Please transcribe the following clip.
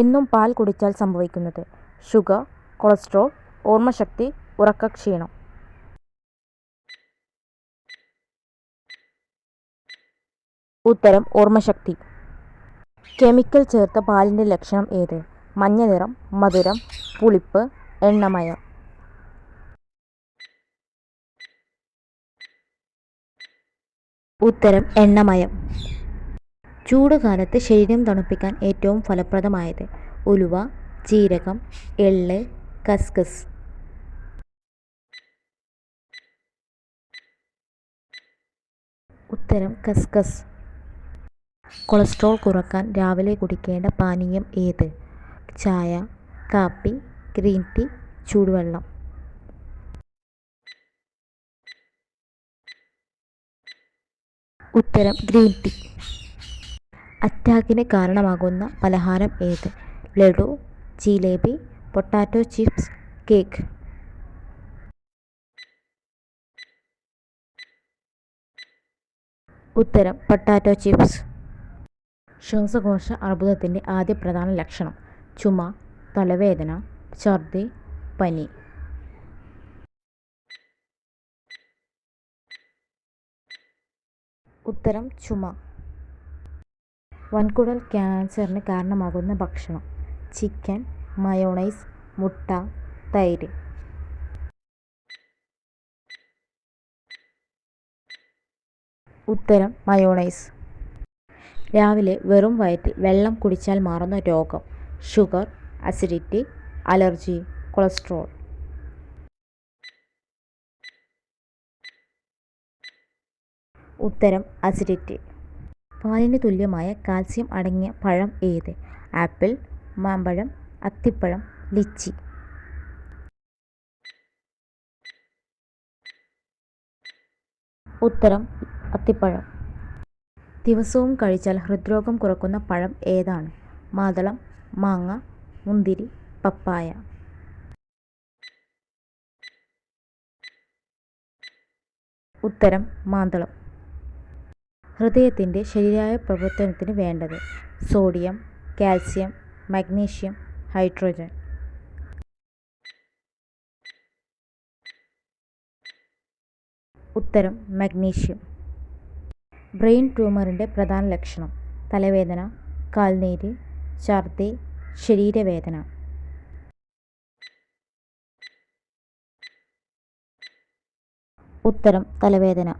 എന്നും പാൽ കുടിച്ചാൽ സംഭവിക്കുന്നത്. ഷുഗർ കൊളസ്ട്രോൾ ഓർമ്മശക്തി ഉറക്കക്ഷീണം. ഉത്തരം ഓർമ്മശക്തി. കെമിക്കൽ ചേർത്ത പാലിന്റെ ലക്ഷണം ഏത്? മഞ്ഞ നിറം മധുരം പുളിപ്പ് എണ്ണമയം. ഉത്തരം എണ്ണമയം. ചൂടുകാലത്ത് ശരീരം തണുപ്പിക്കാൻ ഏറ്റവും ഫലപ്രദമായത് ഉലുവ ജീരകം എള്ള് കസ്കസ്. ഉത്തരം കസ്കസ്. കൊളസ്ട്രോൾ കുറയ്ക്കാൻ രാവിലെ കുടിക്കേണ്ട പാനീയം ഏത്? ചായ കാപ്പി ഗ്രീൻ ടീ ചൂടുവെള്ളം. ഉത്തരം ഗ്രീൻ ടീ. അറ്റാക്കിന് കാരണമാകുന്ന പലഹാരം ഏത്? Laddu jalebi potato chips cake. ഉത്തരം പൊട്ടാറ്റോ ചിപ്സ്. ശ്വാസകോശ അർബുദത്തിന്റെ ആദ്യ പ്രധാന ലക്ഷണം. ചുമ തലവേദന ഛർദി പനി. ഉത്തരം ചുമ. വൻകുടൽ ക്യാൻസറിന് കാരണമാകുന്ന ഭക്ഷണം. ചിക്കൻ മയോണൈസ് മുട്ട തൈര്. ഉത്തരം മയോണൈസ്. രാവിലെ വെറും വയറ്റിൽ വെള്ളം കുടിച്ചാൽ മാറുന്ന രോഗം. Sugar acidity allergy cholesterol. ഉത്തരം അസിഡിറ്റി. പാലിന് തുല്യമായ കാൽസ്യം അടങ്ങിയ പഴം ഏത്? ആപ്പിൾ മാമ്പഴം അത്തിപ്പഴം ലിച്ചി. ഉത്തരം അത്തിപ്പഴം. ദിവസവും കഴിച്ചാൽ ഹൃദ്രോഗം കുറക്കുന്ന പഴം ഏതാണ്? മാതളം മാങ്ങ മുന്തിരി പപ്പായ. ഉത്തരം മാതളം ഹൃദയത്തിന്റെ ശരിയായ പ്രവർത്തനത്തിന് വേണ്ടത് സോഡിയം കാൽസ്യം മഗ്നീഷ്യം ഹൈഡ്രോജൻ. ഉത്തരം മഗ്നീഷ്യം. ബ്രെയിൻ ട്യൂമറിന്റെ പ്രധാന ലക്ഷണം തലവേദന കാൽനീര് ഛർദി ശരീരവേദന. ഉത്തരം തലവേദന.